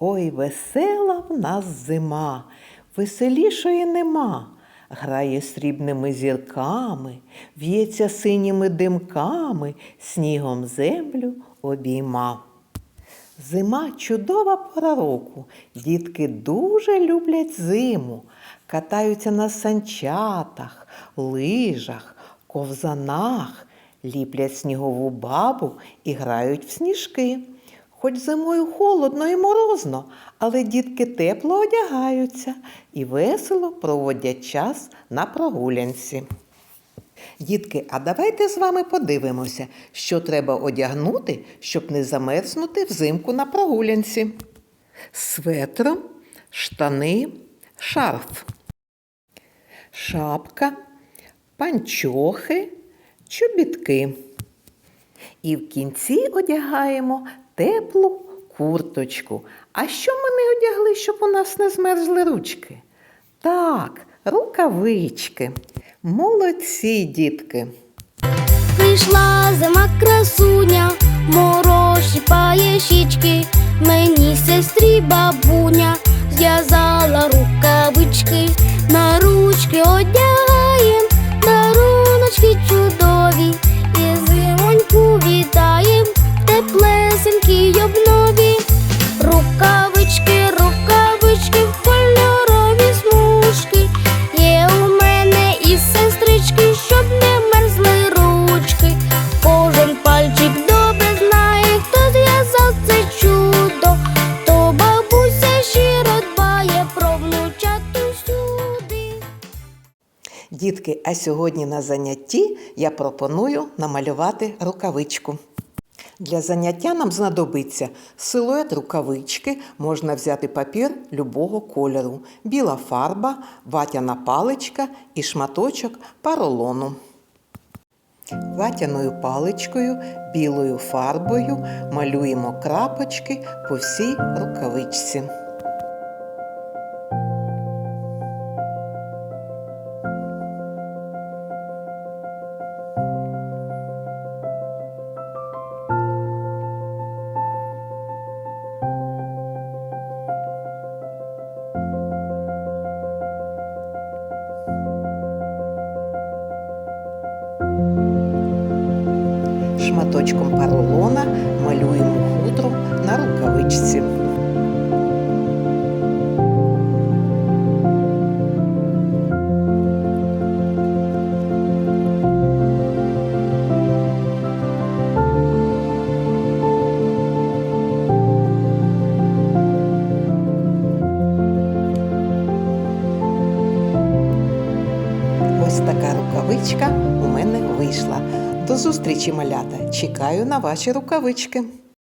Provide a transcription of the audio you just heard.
Ой, весела в нас зима, веселішої нема. Грає срібними зірками, в'ється синіми димками, снігом землю обійма. Зима чудова пора року. Дітки дуже люблять зиму, катаються на санчатах, лижах, ковзанах, ліплять снігову бабу і грають в сніжки. Хоч зимою холодно і морозно, але дітки тепло одягаються і весело проводять час на прогулянці. Дітки, а давайте з вами подивимося, що треба одягнути, щоб не замерзнути взимку на прогулянці. Светр, штани, шарф, шапка, панчохи, чобітки. І в кінці одягаємо теплу курточку. А що ми не одягли, щоб у нас не змерзли ручки? Так, рукавички. Молодці, дітки. Прийшла зима красуня, морошіпає щічки, мені сестрі бабуня зв'язала рукавички, на ручки одягаєм, теплесенькі й обнові. Рукавички, рукавички, кольорові смужки. Є у мене і сестрички, щоб не мерзли ручки. Кожен пальчик добре знає, хто зв'язав це чудо. То бабуся щиро дбає про внучату сюди. Дітки, а сьогодні на занятті я пропоную намалювати рукавичку. Для заняття нам знадобиться силует рукавички, можна взяти папір любого кольору, біла фарба, ватяна паличка і шматочок паролону. Ватяною паличкою, білою фарбою малюємо крапочки по всій рукавичці. Шматочком поролона малюємо хутро на рукавичці. Ось така рукавичка у мене вийшла. До зустрічі, малята! Чекаю на ваші рукавички.